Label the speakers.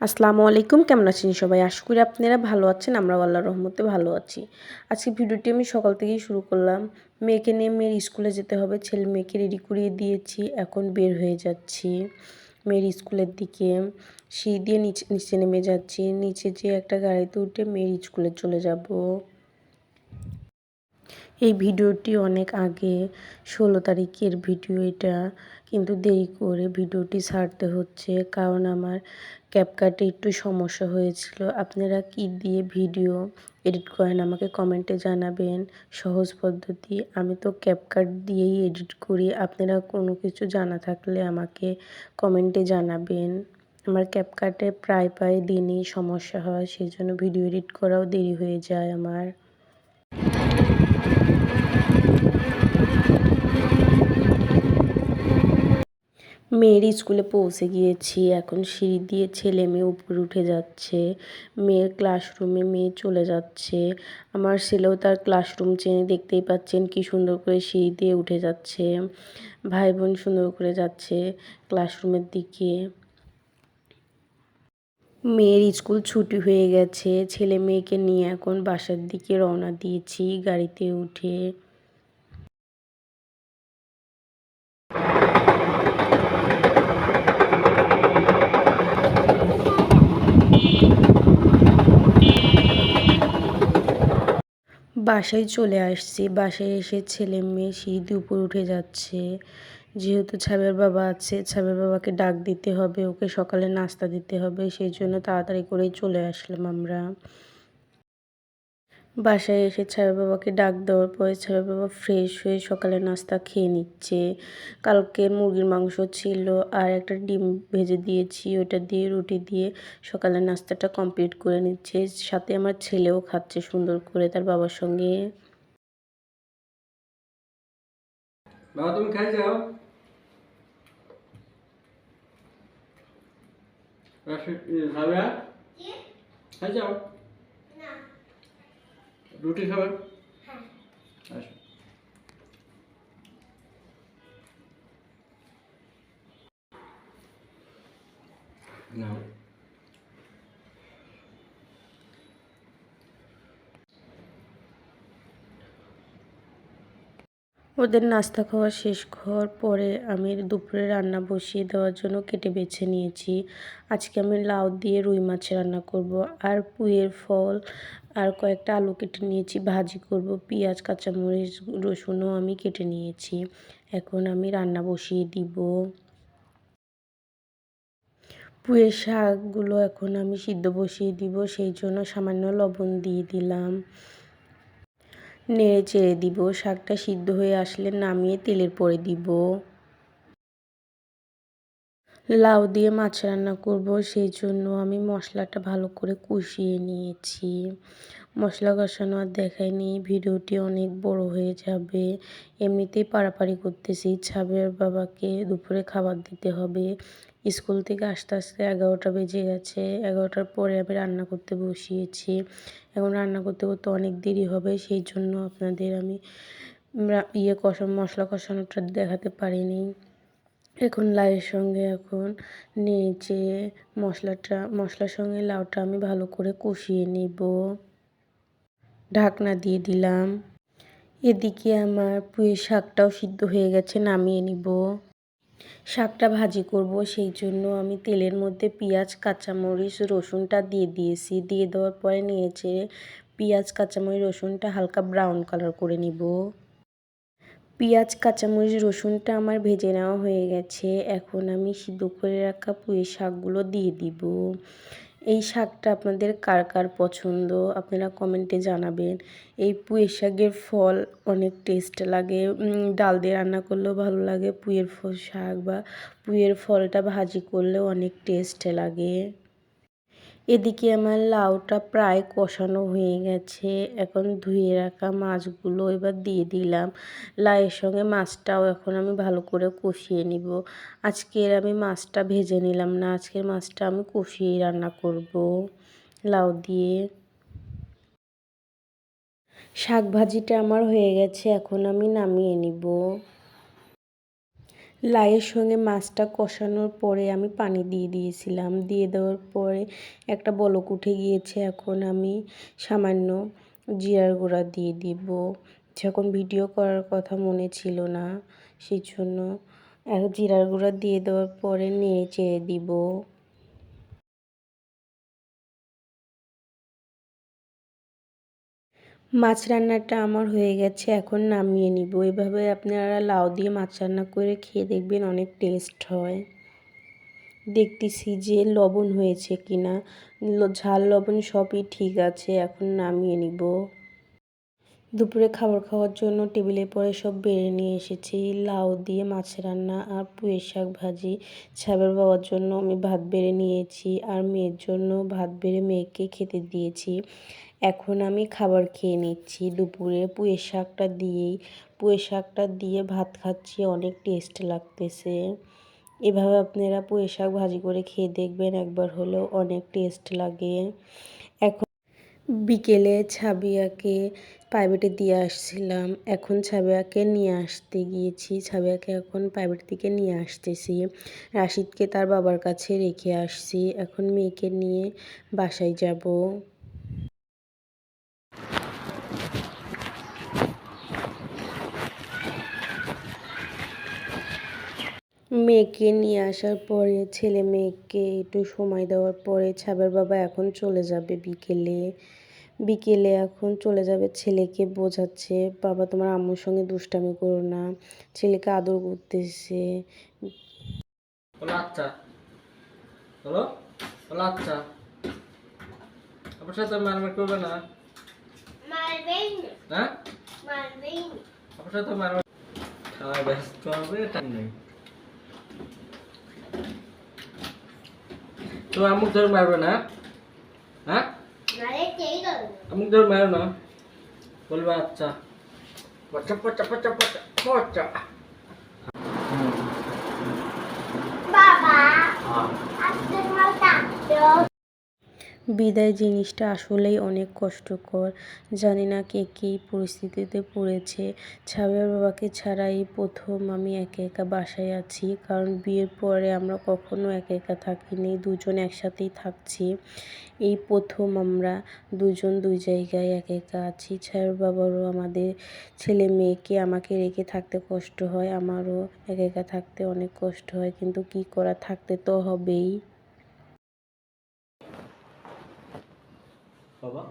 Speaker 1: আসসালামু আলাইকুম। কেমন আছেন সবাই? আশা করি আপনারা ভালো আছেন। আমরা আল্লাহর রহমতে ভালো আছি। আজকে ভিডিওটি আমি সকাল থেকেই শুরু করলাম। মেয়েকে নিয়ে মেয়ের স্কুলে যেতে হবে। ছেলে মেয়েকে রেডি করিয়ে দিয়েছি। এখন বের হয়ে যাচ্ছি মেয়ের স্কুলের দিকে। সিঁড়ি দিয়ে নিচে নিচে নেমে যাচ্ছি। নিচে যে একটা গাড়িতে উঠে মেয়ের স্কুলে চলে যাব। এই ভিডিওটি অনেক আগে, ষোলো তারিখের ভিডিও এটা। কিন্তু দেরি করে ভিডিওটি ছাড়তে হচ্ছে, কারণ আমার ক্যাপকাটে একটু সমস্যা হয়েছিল। আপনারা কি দিয়ে ভিডিও এডিট করেন আমাকে কমেন্টে জানাবেন। সহজ পদ্ধতি, আমি তো ক্যাপকাট দিয়েই এডিট করি। আপনারা কোনো কিছু জানা থাকলে আমাকে কমেন্টে জানাবেন। আমার ক্যাপকাটে প্রায় প্রায় দিনই সমস্যা হয় সেই জন্য ভিডিও এডিট করাও দেরি হয়ে যায় আমার। মেয়ের স্কুলে পৌঁছে গিয়েছি। এখন সিঁড়ি দিয়ে ছেলে মেয়ে উপরে উঠে যাচ্ছে। মেয়ের ক্লাসরুমে মেয়ে চলে যাচ্ছে। আমার ছেলেও তার ক্লাসরুম চেনে দেখতেই পাচ্ছেন কি সুন্দর করে সিঁড়ি দিয়ে উঠে যাচ্ছে। ভাই বোন সুন্দর করে যাচ্ছে ক্লাসরুমের দিকে। মেয়ের স্কুল ছুটি হয়ে গেছে। ছেলে মেয়েকে নিয়ে এখন বাসার দিকে রওনা দিয়েছি গাড়িতে উঠে। বাসায় চলে আসছি। বাসায় এসে ছেলে মেয়ে সিঁড়ি দুপুর উঠে যাচ্ছে। যেহেতু ছাবের বাবা আছে, ছাবের বাবাকে ডাক দিতে হবে, ওকে সকালে নাস্তা দিতে হবে, সেই জন্য তাড়াতাড়ি করেই চলে আসলাম আমরা। বাসায় এসে ছায়া বাবাকে ডাক দেওয়ার পরে ছায়া বাবা ফ্রেশ হয়ে সকালে নাস্তা খেয়ে নিচ্ছে। কালকে মুরগির মাংস ছিল আর একটা ডিম ভেজে দিয়েছি ওটা দিয়ে রুটি দিয়ে সকালে নাস্তাটা কমপ্লিট করে নিচ্ছে। সাথে আমার ছেলেও খাচ্ছে সুন্দর করে তার বাবার সঙ্গে।
Speaker 2: বাবা তুমি খাই যাও। খাই যাও। রুটি খাবে? আসো নাও।
Speaker 1: ওদের নাস্তা খাওয়া শেষ হওয়ার পরে আমি দুপুরে রান্না বসিয়ে দেওয়ার জন্য কেটে বেছে নিয়েছি। আজকে আমি লাউ দিয়ে রুই মাছ রান্না করব। আর পুঁয়ের ফল আর কয়েকটা আলু কেটে নিয়েছি, ভাজি করব, পেঁয়াজ, কাঁচামরিচ, রসুনও আমি কেটে নিয়েছি। এখন আমি রান্না বসিয়ে দিব। পুঁয়ের শাকগুলো এখন আমি সিদ্ধ বসিয়ে দিব, সেই জন্য সামান্য লবণ দিয়ে দিলাম। নেড়ে চেড়ে দিব, শাকটা সিদ্ধ হয়ে আসলে নামিয়ে তেলের পরে দিব। লাউ দিয়ে মাছ রান্না করব, সেই জন্য আমি মশলাটা ভালো করে কষিয়ে নিয়েছি। মশলা কষানো আর দেখাইনি ভিডিওটি অনেক বড় হয়ে যাবে। এমনিতেই পাড়াপাড়ি করতেছি, ছাবের বাবাকে দুপুরে খাবার দিতে হবে। স্কুল থেকে আস্তে আস্তে এগারোটা বেজে গেছে, এগারোটার পরে আমি রান্না করতে বসিয়েছি। এখন রান্না করতে করতে অনেক দেরি হবে, সেই জন্য আপনাদের আমি ইয়ে কষা, মশলা কষানোটা দেখাতে পারিনি। এখন লাউয়ের সঙ্গে এখন নেচে মশলাটা, মশলার সঙ্গে লাউটা আমি ভালো করে কষিয়ে নেব। ঢাকনা দিয়ে দিলাম। এদিকে আমার পুঁই শাকটাও সিদ্ধ হয়ে গেছে, নামিয়ে নিব। শাকটা ভাজি করব, সেই জন্য আমি তেলের মধ্যে পেঁয়াজ, কাঁচামরিচ, রসুনটা দিয়ে দিয়েছি। দিয়ে দেওয়ার পরে নিয়েছে পেঁয়াজ, কাঁচামরিচ, রসুনটা হালকা ব্রাউন কালার করে নিব। পেঁয়াজ, কাঁচামরিচ, রসুনটা আমার ভেজে নেওয়া হয়ে গেছে। এখন আমি সিদ্ধ করে রাখা পুঁই শাকগুলো দিয়ে দিব। এই শাকটা আপনাদের কার কার পছন্দ আপনারা কমেন্টে জানাবেন। এই পুঁই শাকের ফল অনেক টেস্ট লাগে। ডাল দিয়ে রান্না করলেও ভালো লাগে। পুঁইয়ের ফল শাক বা পুঁইয়ের ফলটা ভাজি করলেও অনেক টেস্ট লাগে। এদিকে আমার লাউটা প্রায় কষানো হয়ে গেছে। এখন ধুয়ে রাখা মাছগুলো এবার দিয়ে দিলাম। লাউয়ের সঙ্গে মাছটাও এখন আমি ভালো করে কষিয়ে নিব। আজকের আমি মাছটা ভেজে নিলাম না, আজকের মাছটা আমি কষিয়ে রান্না করব লাউ দিয়ে। শাক ভাজিটা আমার হয়ে গেছে, এখন আমি নামিয়ে নিব। লাইয়ের সঙ্গে মাছটা কষানোর পরে আমি পানি দিয়ে দিয়েছিলাম। দিয়ে দেওয়ার পরে একটা বলক উঠে গিয়েছে। এখন আমি সামান্য জিরার গুঁড়া দিয়ে দিব। যখন ভিডিও করার কথা মনে ছিল না সেই জন্য জিরার গুঁড়া দিয়ে দেওয়ার পরে নেড়ে চেড়ে দিব। মাছ রান্নাটা আমার হয়ে গেছে, এখন নামিয়ে নিব। এভাবে আপনারা লাউ দিয়ে মাছ রান্না করে খেয়ে দেখবেন অনেক টেস্ট হয়। দেখতেছি যে লবণ হয়েছে কিনা। ঝাল লবণ সবই ঠিক আছে, এখন নামিয়ে নিব। দুপুরে খাবার খাওয়ার জন্য টেবিলে পরে সব বেড়ে নিয়ে এসেছি। লাউ দিয়ে মাছ রান্না আর পুঁই শাক ভাজি। ছাবের বাবার জন্য আমি ভাত বেড়ে নিয়েছি আর মেয়ের জন্য ভাত বেড়ে মেয়েকে খেতে দিয়েছি। এখন আমি খাবার খেয়ে নিচ্ছি। দুপুরে পুঁই শাকটা দিয়েই পুঁই শাকটা দিয়ে ভাত খাচ্ছি, অনেক টেস্ট লাগতেছে। এভাবে আপনারা পুঁই শাক ভাজি করে খেয়ে দেখবেন, একবার হলেও অনেক টেস্ট লাগে। এখন বিকেলে ছাবিয়াকে প্রাইভেটে দিয়ে আসছিলাম। এখন ছাবিয়াকে নিয়ে আসতে গিয়েছি। ছাবিয়াকে এখন প্রাইভেট থেকে নিয়ে আসতেছি। রাশিদকে তার বাবার কাছে রেখে আসছি। এখন মেয়েকে নিয়ে বাসায় যাব। মেয়েকে নিয়ে আসার পরে, ছেলে মেয়েকে একটু সময় দেওয়ার পরে ছাবের বাবা এখন চলে যাবে বিকেলে। বিকেলে এখন চলে যাবে ছেলেকে বোঝাচ্ছে বাবা তোমার আম্মুর সঙ্গে দুষ্টামি করো না ছেলেকে আদর করতেছে
Speaker 2: আচ্ছা। বলো আচ্ছা। আপনার সাথে মারমার করবে না।
Speaker 3: মারবেন
Speaker 2: হ্যাঁ?
Speaker 3: মারবেন
Speaker 2: আপনার সাথে মারমার খাওয়া ব্যস্ত হবে টাইম নেই। তো আমুক ধরে মারবে না হ্যাঁ?
Speaker 3: গেল
Speaker 2: ধর মারো না বলবে আচ্ছা। পচা পচা পচা পচা পচা।
Speaker 3: বাবা আজকে কাঁদছো
Speaker 1: বিদায় জিনিসটা আসলেই অনেক কষ্টকর। জানি না কে কী পরিস্থিতিতে পড়েছে। ছাবের বাবাকে ছাড়াই প্রথম আমি একা একা বাসায় আছি, কারণ বিয়ের পরে আমরা কখনো একা একা থাকিনি, দুজন একসাথেই থাকছি। এই প্রথম আমরা দুজন দুই জায়গায় একা একা আছি। ছাবের বাবারও আমাদের ছেলে মেয়েকে আমাকে রেখে থাকতে কষ্ট হয়, আমারও একা একা থাকতে অনেক কষ্ট হয়, কিন্তু কি করা, থাকতে তো হবেই।
Speaker 2: বাবা